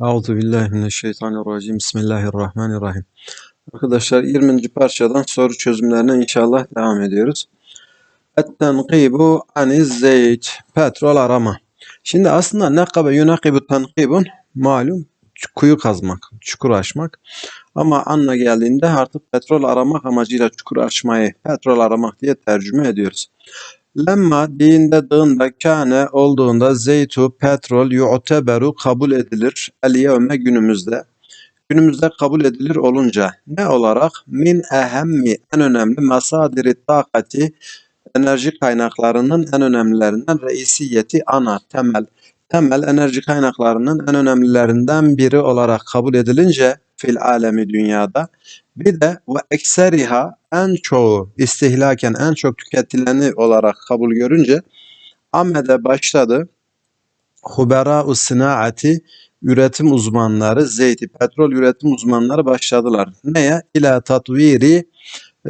Euzu billahi mineşşeytanirracim. Bismillahirrahmanirrahim. Arkadaşlar 20. parçadan soru çözümlerine inşallah devam ediyoruz. Et-tenkibu aniz zeyt. Petrol arama. Şimdi aslında nekabe yunakibu tenkibun malum kuyu kazmak, çukur açmak. Ama anla geldiğinde artık petrol aramak amacıyla çukur açmayı petrol aramak diye tercüme ediyoruz. Lemma dinde dığında kâne olduğunda zeytu petrol yu'teberu kabul edilir el yevme günümüzde. Günümüzde kabul edilir olunca ne olarak min ehemmi en önemli masadiri takati enerji kaynaklarının en önemlilerinden reisiyeti ana temel temel enerji kaynaklarının en önemlilerinden biri olarak kabul edilince fil alemi dünyada bir de ve ekseriha en çoğu istihlaken en çok tüketileni olarak kabul görünce Ahmet'e başladı. Hubera sınaati üretim uzmanları, zeyti, petrol üretim uzmanları başladılar. Neye? İla tatviri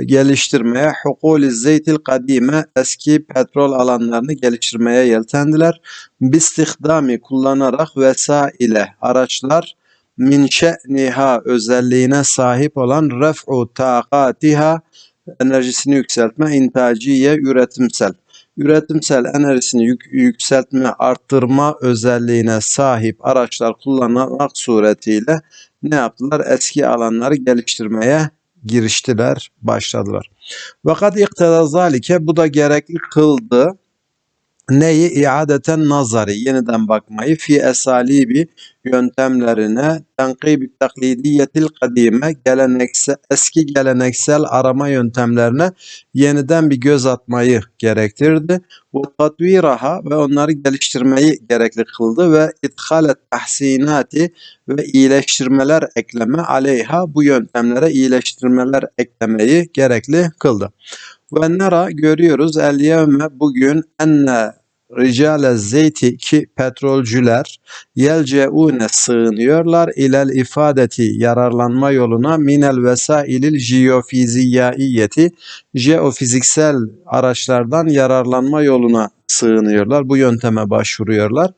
geliştirmeye, hukuli zeytil kadime eski petrol alanlarını geliştirmeye yeltendiler. Bistihdami kullanarak vesaile araçlar min şe'niha özelliğine sahip olan ref'u takatiha enerjisini yükseltme, intaciye, üretimsel. Üretimsel enerjisini yük- yükseltme, arttırma özelliğine sahip araçlar kullanmak suretiyle ne yaptılar? Eski alanları geliştirmeye giriştiler, başladılar. Fakat iktida zalike bu da gerekli kıldı. Neyi? İadeten nazari, yeniden bakmayı fi esalibi yöntemlerine tenkib taklidiyetil kadime geleneksel, eski geleneksel arama yöntemlerine yeniden bir göz atmayı gerektirdi. Ve tatviraha ve onları geliştirmeyi gerekli kıldı ve idhalet tahsinati ve iyileştirmeler ekleme aleyha bu yöntemlere iyileştirmeler eklemeyi gerekli kıldı. Ve nara görüyoruz el yevme bugün enne ricale zeyti ki petrolcüler yelceune sığınıyorlar ilel ifadeti yararlanma yoluna minel vesailil jeofiziyaiyeti jeofiziksel araçlardan yararlanma yoluna sığınıyorlar. Bu yönteme başvuruyorlar.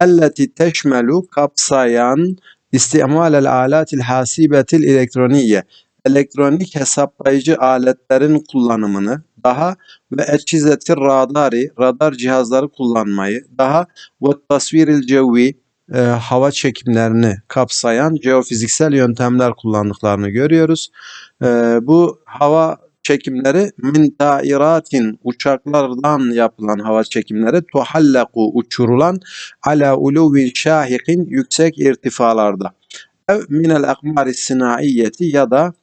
Elleti teşmelu kapsayan istimalel alatil hasibetil elektroniye elektronik hesaplayıcı aletlerin kullanımını daha ve eçizetir radari radar cihazları kullanmayı daha ve tasviril cevvi e, hava çekimlerini kapsayan jeofiziksel yöntemler kullandıklarını görüyoruz. E, bu hava çekimleri min dairatin uçaklardan yapılan hava çekimleri tuhallaku uçurulan ala uluvin şahikin yüksek irtifalarda ev minel akmari sinaiyeti ya da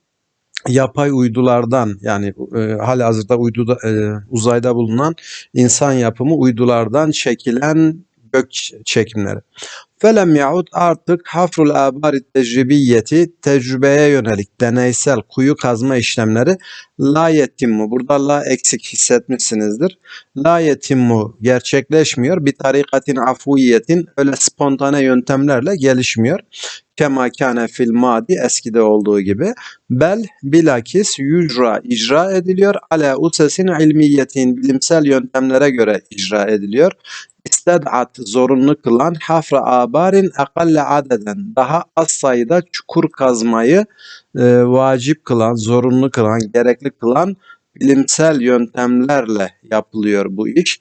yapay uydulardan yani e, hali hazırda uyduda, e, uzayda bulunan insan yapımı uydulardan çekilen gök çekimleri. Felem yaud artık hafrul abari tecrübiyeti tecrübeye yönelik deneysel kuyu kazma işlemleri la yetimmu burada la eksik hissetmişsinizdir. La yetimmu gerçekleşmiyor. Bir tarikatin afuiyetin öyle spontane yöntemlerle gelişmiyor. Kema kâne fil madi eskide olduğu gibi. Bel bilakis yücra icra ediliyor. Ala usesin ilmiyetin bilimsel yöntemlere göre icra ediliyor. İsted'at zorunlu kılan hafra abarin akalle adeden daha az sayıda çukur kazmayı e, vacip kılan, zorunlu kılan, gerekli kılan bilimsel yöntemlerle yapılıyor bu iş.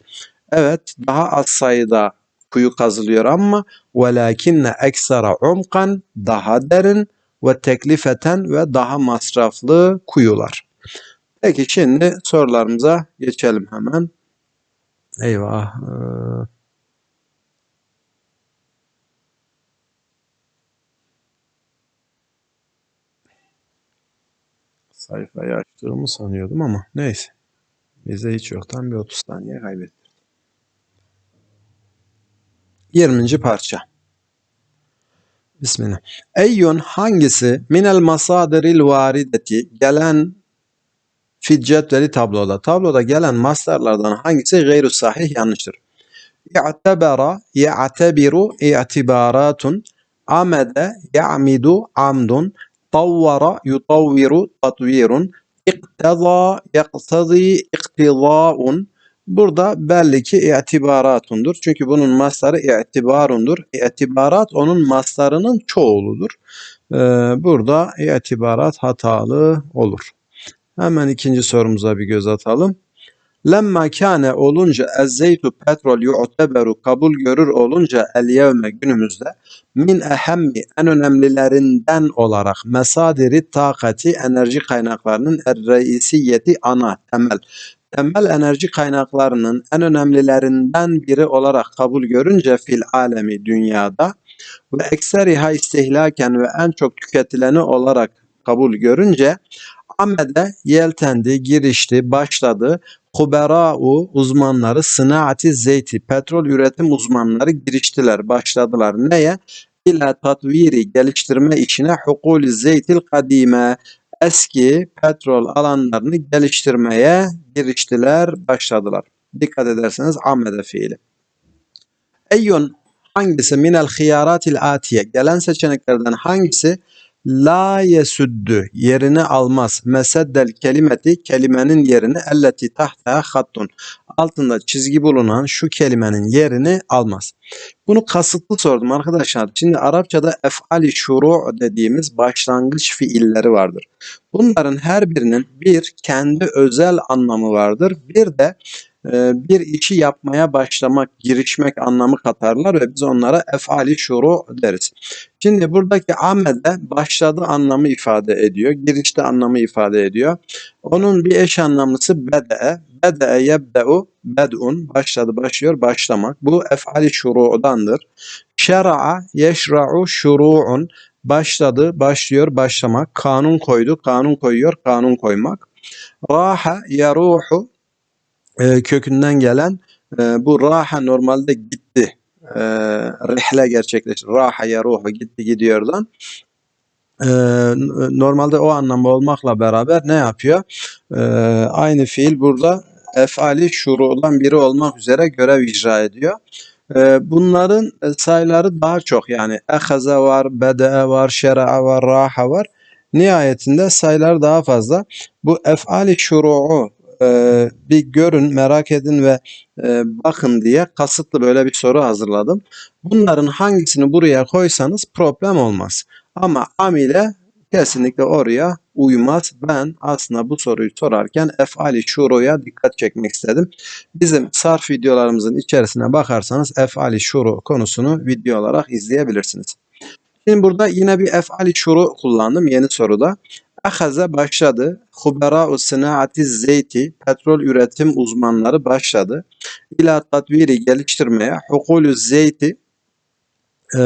Evet daha az sayıda kuyu kazılıyor ama velakinne eksara umkan daha derin ve teklifeten ve daha masraflı kuyular. Peki şimdi sorularımıza geçelim hemen. Eyvah. eee. Sayfayı açtığımı sanıyordum ama neyse. Bize hiç yoktan bir 30 saniye kaybettik. 20. parça. Bismillah. Eyyun hangisi minel masadiril varideti gelen fi cetveli tabloda. Tabloda gelen mastarlardan hangisi gayru sahih yanlıştır. İ'tebera ya'tebiru i'tibaratun amede ya'midu amdun tavvara yutavviru tatvirun iqteza yaqtazi iqtizaun Burada belli ki i'tibaratundur. Çünkü bunun mastarı i'tibarundur. İ'tibarat onun mastarının çoğuludur. Ee, burada i'tibarat hatalı olur. Hemen ikinci sorumuza bir göz atalım. Lemma kâne olunca ezzeytu petrol yu'teberu kabul görür olunca el yevme günümüzde min ehemmi en önemlilerinden olarak mesadiri takati enerji kaynaklarının er reisiyeti ana temel. Temel enerji kaynaklarının en önemlilerinden biri olarak kabul görünce fil alemi dünyada ve ekseriha istihlaken ve en çok tüketileni olarak kabul görünce Amede yeltendi, girişti, başladı. Kubera'u uzmanları sınaati zeyti, petrol üretim uzmanları giriştiler, başladılar. Neye? İla tatviri, geliştirme işine hukul zeytil kadime, eski petrol alanlarını geliştirmeye giriştiler, başladılar. Dikkat ederseniz amede fiili. Eyyun hangisi minel hiyaratil atiye gelen seçeneklerden hangisi la yesüddü yerini almaz meseddel kelimeti kelimenin yerini elleti tahta hattun altında çizgi bulunan şu kelimenin yerini almaz. Bunu kasıtlı sordum arkadaşlar. Şimdi Arapçada efali şuru dediğimiz başlangıç fiilleri vardır. Bunların her birinin bir kendi özel anlamı vardır. Bir de bir işi yapmaya başlamak, girişmek anlamı katarlar ve biz onlara efali şuru deriz. Şimdi buradaki amede başladı anlamı ifade ediyor, girişte anlamı ifade ediyor. Onun bir eş anlamlısı bede'e, bede'e yebde'u, bed'un, başladı, başlıyor, başlamak. Bu efali şuru'dandır. Şera'a, yeşra'u, şuru'un, başladı, başlıyor, başlamak. Kanun koydu, kanun koyuyor, kanun koymak. Raha, yaruhu, e, kökünden gelen e, bu raha normalde gitti. E, rihle gerçekleşti. Raha yaruhu gitti gidiyordan. E, normalde o anlamda olmakla beraber ne yapıyor? E, aynı fiil burada efali şurudan biri olmak üzere görev icra ediyor. E, bunların sayıları daha çok yani ehaze var, bede'e var, şera'a var, raha var. Nihayetinde sayılar daha fazla. Bu efali şuru'u e, bir görün, merak edin ve e, bakın diye kasıtlı böyle bir soru hazırladım. Bunların hangisini buraya koysanız problem olmaz. Ama amile kesinlikle oraya uymaz. Ben aslında bu soruyu sorarken efali şuruya dikkat çekmek istedim. Bizim sarf videolarımızın içerisine bakarsanız efali şuru konusunu video olarak izleyebilirsiniz. Şimdi burada yine bir efali şuru kullandım yeni soruda. Ahaze başladı. Hubera'u sınaati zeyti, petrol üretim uzmanları başladı. İla tatviri geliştirmeye, hukulü zeyti, e,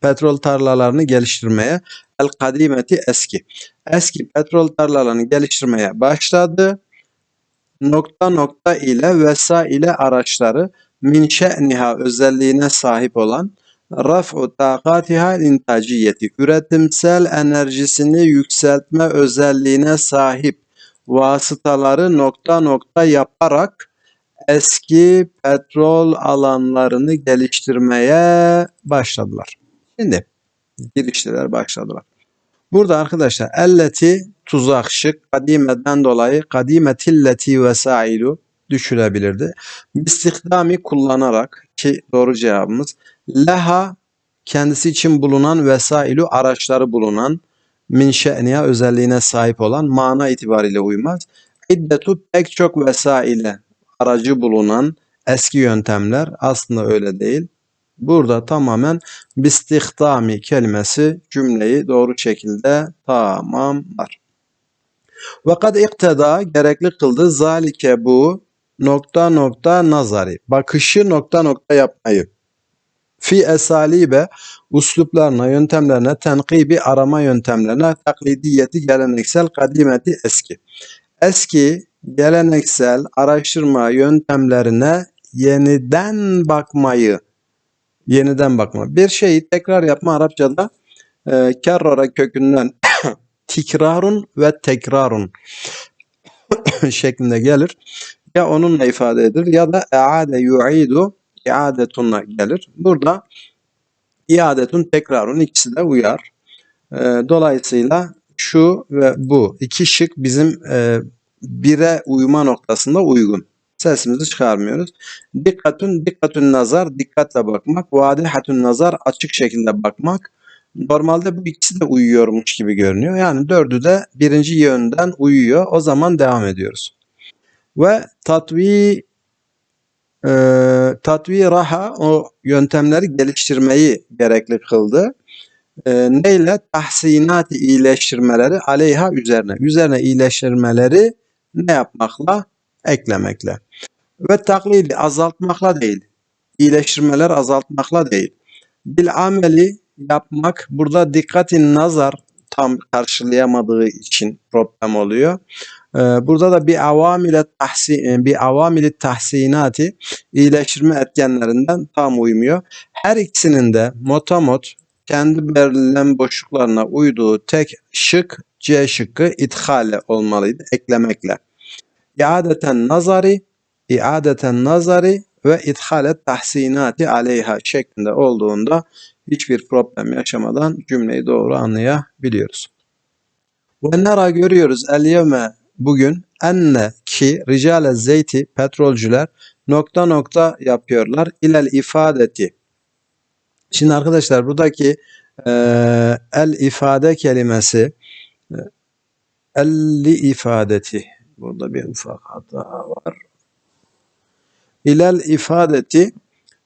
petrol tarlalarını geliştirmeye, el kadimeti eski. Eski petrol tarlalarını geliştirmeye başladı. Nokta nokta ile vesaile araçları min şe'niha özelliğine sahip olan raf'u takatiha intaciyeti üretimsel enerjisini yükseltme özelliğine sahip vasıtaları nokta nokta yaparak eski petrol alanlarını geliştirmeye başladılar. Şimdi giriştiler başladılar. Burada arkadaşlar elleti tuzak şık kadimeden dolayı kadimetilleti vesailu düşülebilirdi. İstihdami kullanarak ki doğru cevabımız leha kendisi için bulunan vesailu araçları bulunan min şe'niya özelliğine sahip olan mana itibariyle uymaz. İddetu pek çok vesaile aracı bulunan eski yöntemler aslında öyle değil. Burada tamamen bistihdami kelimesi cümleyi doğru şekilde tamamlar. Ve kad ikteda gerekli kıldı zalike bu nokta nokta nazari bakışı nokta nokta yapmayı fi esalibe usluplarına, yöntemlerine, tenkibi arama yöntemlerine, taklidiyeti geleneksel, kadimeti eski. Eski, geleneksel araştırma yöntemlerine yeniden bakmayı, yeniden bakma. Bir şeyi tekrar yapma Arapçada e, kerrara kökünden tikrarun ve tekrarun şeklinde gelir. Ya onunla ifade edilir ya da eade yu'idu iadetunla gelir. Burada iadetun tekrarun ikisi de uyar. E, dolayısıyla şu ve bu iki şık bizim e, bire uyma noktasında uygun. Sesimizi çıkarmıyoruz. Dikkatun, dikkatun nazar, dikkatle bakmak. Vadihatun nazar, açık şekilde bakmak. Normalde bu ikisi de uyuyormuş gibi görünüyor. Yani dördü de birinci yönden uyuyor. O zaman devam ediyoruz. Ve tatvi e, tatvi raha o yöntemleri geliştirmeyi gerekli kıldı. E, neyle? Tahsinat iyileştirmeleri aleyha üzerine. Üzerine iyileştirmeleri ne yapmakla? Eklemekle. Ve taklidi azaltmakla değil. İyileştirmeler azaltmakla değil. Bil ameli yapmak burada dikkatin nazar tam karşılayamadığı için problem oluyor. Ee, Burada da bir avamile tahsin, bir avamili tahsinati iyileştirme etkenlerinden tam uymuyor. Her ikisinin de motamot kendi belirlenen boşluklarına uyduğu tek şık C şıkkı ithale olmalıydı eklemekle. İadeten nazari, iadeten nazari ve ithalet tahsinati aleyha şeklinde olduğunda hiçbir problem yaşamadan cümleyi doğru anlayabiliyoruz. Ve nera görüyoruz el yevme bugün enne ki ricale zeyti petrolcüler nokta nokta yapıyorlar ilel ifadeti. Şimdi arkadaşlar buradaki eee, el ifade kelimesi e, elli ifadeti burada bir ufak hata var. İlel ifadeti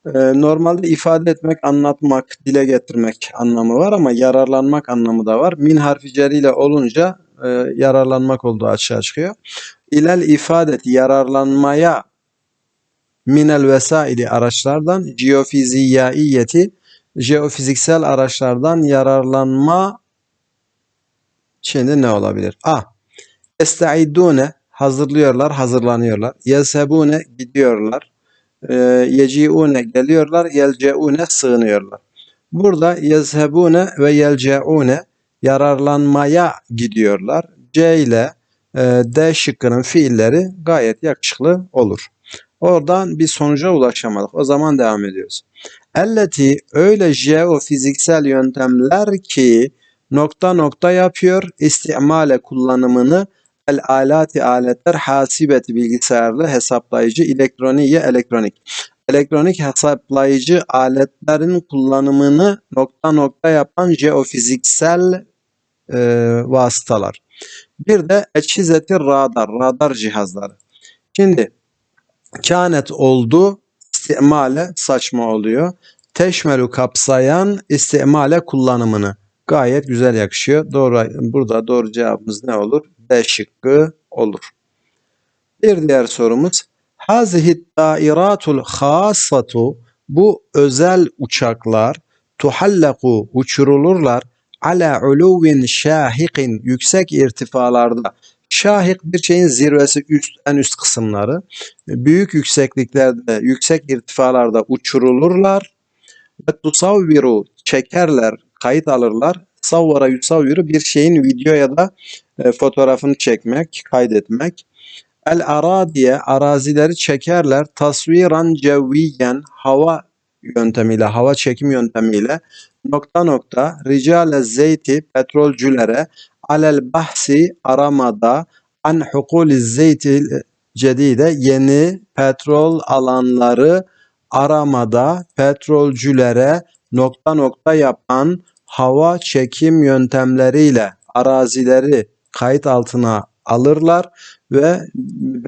e, normalde ifade etmek, anlatmak, dile getirmek anlamı var ama yararlanmak anlamı da var. Min harfi ceriyle olunca e, yararlanmak olduğu açığa çıkıyor. İlel ifadet yararlanmaya minel vesaili araçlardan jeofiziyaiyeti jeofiziksel araçlardan yararlanma şimdi ne olabilir? A. Estaidune hazırlıyorlar, hazırlanıyorlar. Yezhebune gidiyorlar. E, yeciune geliyorlar. Yelceune sığınıyorlar. Burada yezhebune ve yelceune yararlanmaya gidiyorlar. C ile e, D şıkkının fiilleri gayet yakışıklı olur. Oradan bir sonuca ulaşamadık. O zaman devam ediyoruz. Elleti öyle jeofiziksel yöntemler ki nokta nokta yapıyor istimale kullanımını el alati aletler hasibeti bilgisayarlı hesaplayıcı elektroniye elektronik elektronik hesaplayıcı aletlerin kullanımını nokta nokta yapan jeofiziksel e, vasıtalar. Bir de eçhizeti radar, radar cihazları. Şimdi kânet oldu, istimale saçma oluyor. Teşmelu kapsayan istimale kullanımını gayet güzel yakışıyor. Doğru burada doğru cevabımız ne olur? D şıkkı olur. Bir diğer sorumuz Hazihi dairatul hasatu bu özel uçaklar tuhallaku uçurulurlar ala uluvin şahikin yüksek irtifalarda. Şahik bir şeyin zirvesi üst en üst kısımları. Büyük yüksekliklerde, yüksek irtifalarda uçurulurlar. Ve tusavviru çekerler, kayıt alırlar. Savvara yusavviru bir şeyin video ya da e, fotoğrafını çekmek, kaydetmek. El aradiye arazileri çekerler. Tasviran cevviyen hava yöntemiyle, hava çekim yöntemiyle nokta nokta ricale zeyti petrolcülere alel bahsi aramada an hukuli zeyti cedide yeni petrol alanları aramada petrolcülere nokta nokta yapan hava çekim yöntemleriyle arazileri kayıt altına alırlar ve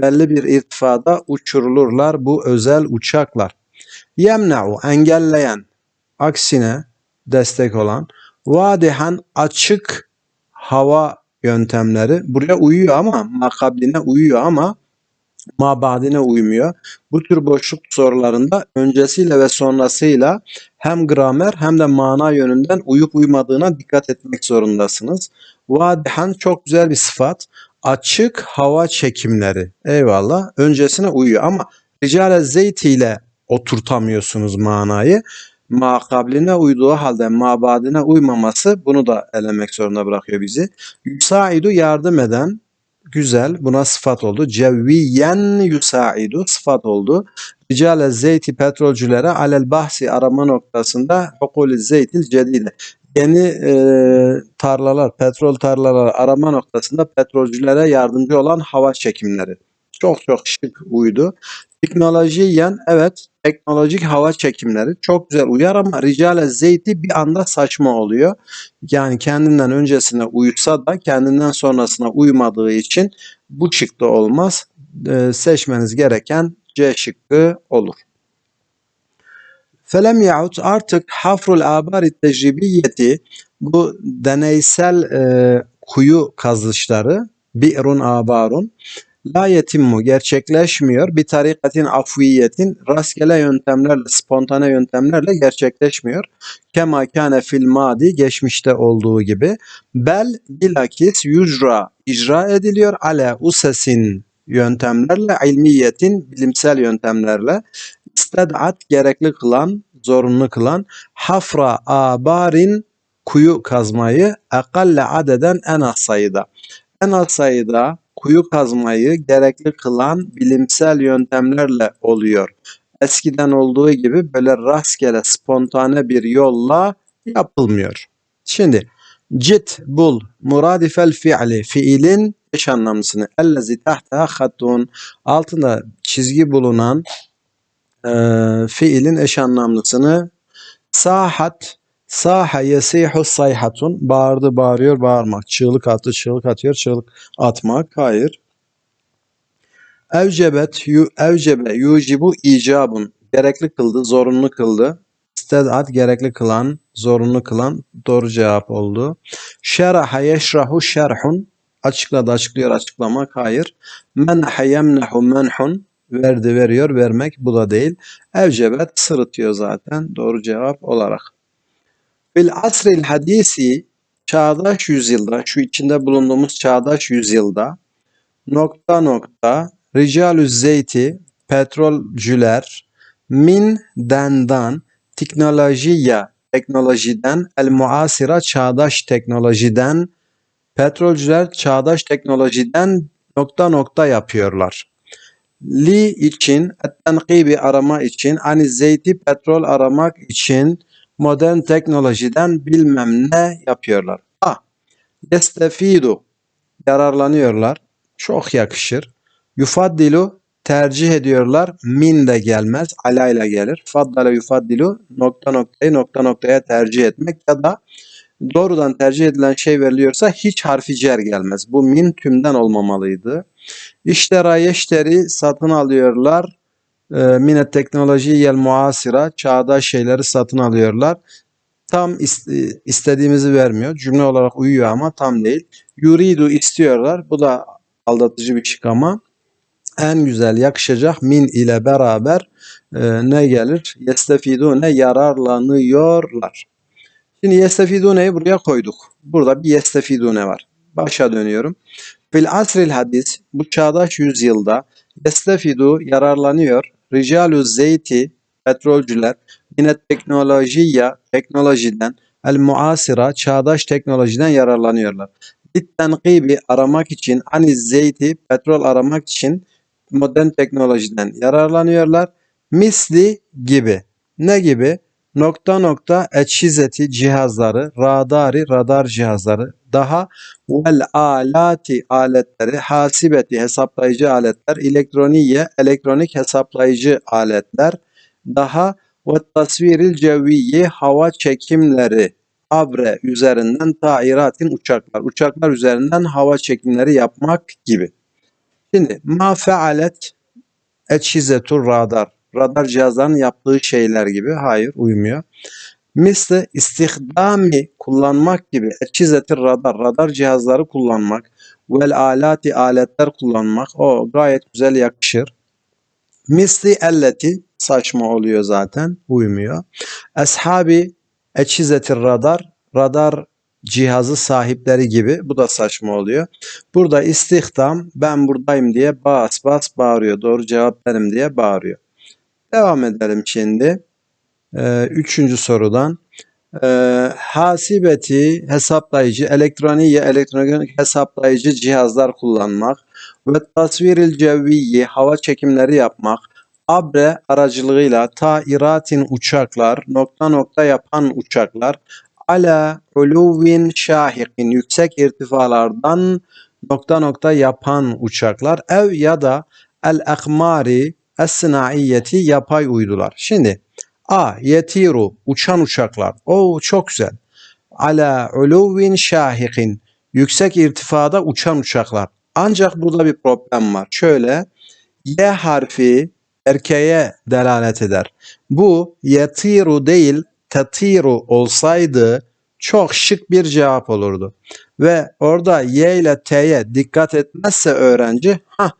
belli bir irtifada uçurulurlar bu özel uçaklar. Yemna'u engelleyen aksine destek olan vadihan açık hava yöntemleri buraya uyuyor ama makabline uyuyor ama mabadine uymuyor. Bu tür boşluk sorularında öncesiyle ve sonrasıyla hem gramer hem de mana yönünden uyup uymadığına dikkat etmek zorundasınız. Vadihan çok güzel bir sıfat. Açık hava çekimleri. Eyvallah. Öncesine uyuyor ama ricale zeyti ile oturtamıyorsunuz manayı. Makabline uyduğu halde mabadine uymaması bunu da elemek zorunda bırakıyor bizi. Yusaidu yardım eden güzel buna sıfat oldu. Cevviyen yusaidu sıfat oldu. Ricale zeyti petrolcülere alel bahsi arama noktasında hukuli zeytil cedide. Yeni e, tarlalar, petrol tarlaları arama noktasında petrolcülere yardımcı olan hava çekimleri. Çok çok şık uydu. Teknolojiyen evet teknolojik hava çekimleri çok güzel uyar ama Ricale Zeyti bir anda saçma oluyor. Yani kendinden öncesine uysa da kendinden sonrasına uymadığı için bu da olmaz. Ee, seçmeniz gereken C şıkkı olur. Felem yahut artık hafrul abari tecrübiyeti bu deneysel e, kuyu kazışları bi'run abarun la yetimmu gerçekleşmiyor. Bir tarikatin afviyetin rastgele yöntemlerle, spontane yöntemlerle gerçekleşmiyor. Kema kâne fil madi geçmişte olduğu gibi. Bel bilakis yücra icra ediliyor ale usesin yöntemlerle, ilmiyetin bilimsel yöntemlerle isted'at gerekli kılan, zorunlu kılan hafra abarin kuyu kazmayı ekalle adeden en az sayıda. En az sayıda kuyu kazmayı gerekli kılan bilimsel yöntemlerle oluyor. Eskiden olduğu gibi böyle rastgele spontane bir yolla yapılmıyor. Şimdi cit bul muradifel fiili fiilin eş anlamlısını ellezi tahta hattun altında çizgi bulunan e, fiilin eş anlamlısını sahat saha yesihu sayhatun. Bağırdı bağırıyor bağırmak. Çığlık attı çığlık atıyor çığlık atmak. Hayır. Evcebet yu evcebe yucibu icabun. Gerekli kıldı zorunlu kıldı. İstedat gerekli kılan zorunlu kılan doğru cevap oldu. Şeraha yeşrahu şerhun. Açıkladı açıklıyor açıklamak. Hayır. Menhe yemnehu menhun. Verdi veriyor vermek. Bu da değil. Evcebet sırıtıyor zaten. Doğru cevap olarak Fil asril hadisi çağdaş yüzyılda şu içinde bulunduğumuz çağdaş yüzyılda nokta nokta ricalü zeyti petrolcüler min dendan teknolojiye teknolojiden el muasira çağdaş teknolojiden petrolcüler çağdaş teknolojiden nokta nokta yapıyorlar. Li için, tenkibi arama için, ani zeyti petrol aramak için modern teknolojiden bilmem ne yapıyorlar. A. Yestefidu yararlanıyorlar. Çok yakışır. Yufaddilu tercih ediyorlar. Min de gelmez. Alayla gelir. Faddale yufaddilu nokta noktayı nokta noktaya tercih etmek ya da doğrudan tercih edilen şey veriliyorsa hiç harfi cer gelmez. Bu min tümden olmamalıydı. İştera yeşteri satın alıyorlar. E, mine teknoloji yel muasira çağdaş şeyleri satın alıyorlar. Tam is- istediğimizi vermiyor. Cümle olarak uyuyor ama tam değil. Yuridu istiyorlar. Bu da aldatıcı bir şık ama en güzel yakışacak min ile beraber e, ne gelir? Yestefidune yararlanıyorlar. Şimdi yestefidune'yi buraya koyduk. Burada bir yestefidune var. Başa dönüyorum. Fil asril hadis bu çağdaş yüzyılda yestefidu yararlanıyor. Ricalü zeyti petrolcüler yine teknolojiye teknolojiden el muasira çağdaş teknolojiden yararlanıyorlar. Bittenkibi aramak için ani zeyti petrol aramak için modern teknolojiden yararlanıyorlar. Misli gibi. Ne gibi? Nokta nokta eçhizeti cihazları, radari radar cihazları, daha vel alati aletleri, hasibeti hesaplayıcı aletler, elektroniye elektronik hesaplayıcı aletler, daha ve tasviril cevviyi hava çekimleri, abre üzerinden tairatin uçaklar, uçaklar üzerinden hava çekimleri yapmak gibi. Şimdi ma fealet eçhizetur radar. Radar cihazlarının yaptığı şeyler gibi. Hayır uymuyor. Misli istihdami kullanmak gibi. Eçhizetir radar. Radar cihazları kullanmak. Vel alati aletler kullanmak. O gayet güzel yakışır. Misli elleti saçma oluyor zaten. Uymuyor. Eshabi eçhizetir radar. Radar cihazı sahipleri gibi. Bu da saçma oluyor. Burada istihdam ben buradayım diye bas bas bağırıyor. Doğru cevap benim diye bağırıyor. Devam edelim şimdi. Ee, üçüncü sorudan. Ee, hasibeti hesaplayıcı, elektroniye elektronik hesaplayıcı cihazlar kullanmak ve tasviril cevviyi hava çekimleri yapmak, abre aracılığıyla tairatin uçaklar, nokta nokta yapan uçaklar, ala uluvin şahikin yüksek irtifalardan nokta nokta yapan uçaklar ev ya da el akmari es yapay uydular. Şimdi A. Yetiru uçan uçaklar. O çok güzel. Ala uluvin şahikin yüksek irtifada uçan uçaklar. Ancak burada bir problem var. Şöyle Y harfi erkeğe delalet eder. Bu yetiru değil tatiru olsaydı çok şık bir cevap olurdu. Ve orada Y ile T'ye dikkat etmezse öğrenci ha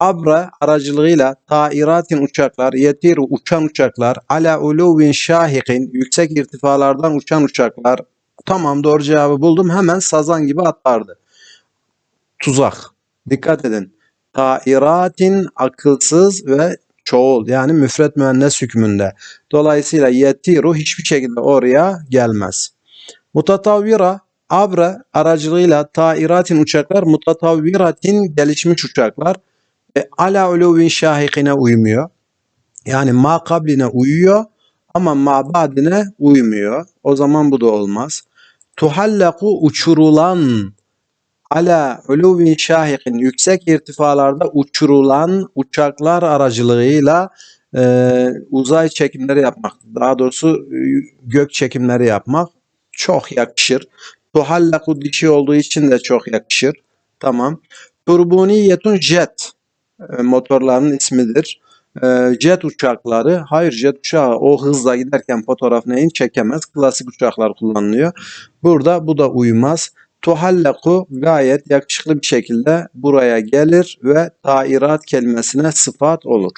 abra aracılığıyla tairatin uçaklar, yetiru uçan uçaklar, ala uluvin şahikin yüksek irtifalardan uçan uçaklar. Tamam doğru cevabı buldum. Hemen sazan gibi atlardı. Tuzak. Dikkat edin. Tairatin akılsız ve çoğul yani müfret müennes hükmünde. Dolayısıyla yetiru hiçbir şekilde oraya gelmez. Mutatavvira abra aracılığıyla tairatin uçaklar mutatavviratin gelişmiş uçaklar e, ala uluvin şahikine uymuyor. Yani ma kabline uyuyor ama ma badine uymuyor. O zaman bu da olmaz. Tuhallaku uçurulan ala uluvin şahikin yüksek irtifalarda uçurulan uçaklar aracılığıyla e, uzay çekimleri yapmak, daha doğrusu e, gök çekimleri yapmak çok yakışır. Tuhallaku dişi olduğu için de çok yakışır. Tamam. Turbuniyetun jet e, motorların ismidir. E, jet uçakları, hayır jet uçağı o hızla giderken fotoğraf neyin çekemez. Klasik uçaklar kullanılıyor. Burada bu da uymaz. Tuhallaku gayet yakışıklı bir şekilde buraya gelir ve tairat kelimesine sıfat olur.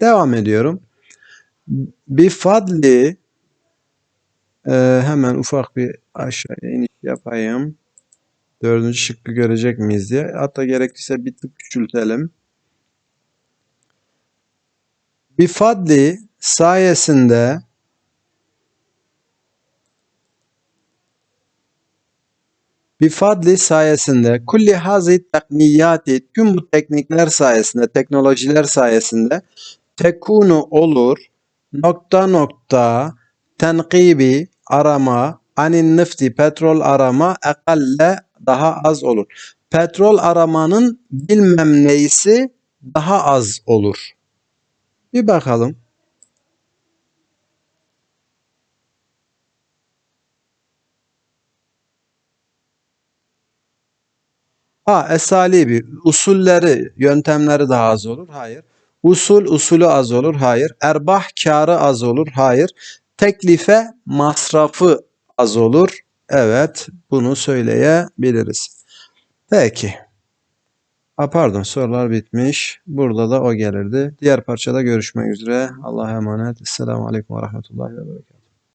Devam ediyorum. Bifadli ee, hemen ufak bir aşağıya iniş yapayım. Dördüncü şıkkı görecek miyiz diye. Hatta gerekirse bir tık küçültelim. Bifadli sayesinde Bifadli sayesinde kulli hazi tekniyati tüm bu teknikler sayesinde, teknolojiler sayesinde tekunu olur nokta nokta tenkibi arama anin nefti petrol arama ekalle daha az olur. Petrol aramanın bilmem neyisi daha az olur. Bir bakalım. Ha esalibi usulleri, yöntemleri daha az olur. Hayır. Usul usulü az olur. Hayır. Erbah karı az olur. Hayır. Teklife masrafı az olur. Evet, bunu söyleyebiliriz. Peki. Ha, pardon, sorular bitmiş. Burada da o gelirdi. Diğer parçada görüşmek üzere. Allah'a emanet. Esselamu Aleyküm ve Rahmetullahi ve Berekatuhu.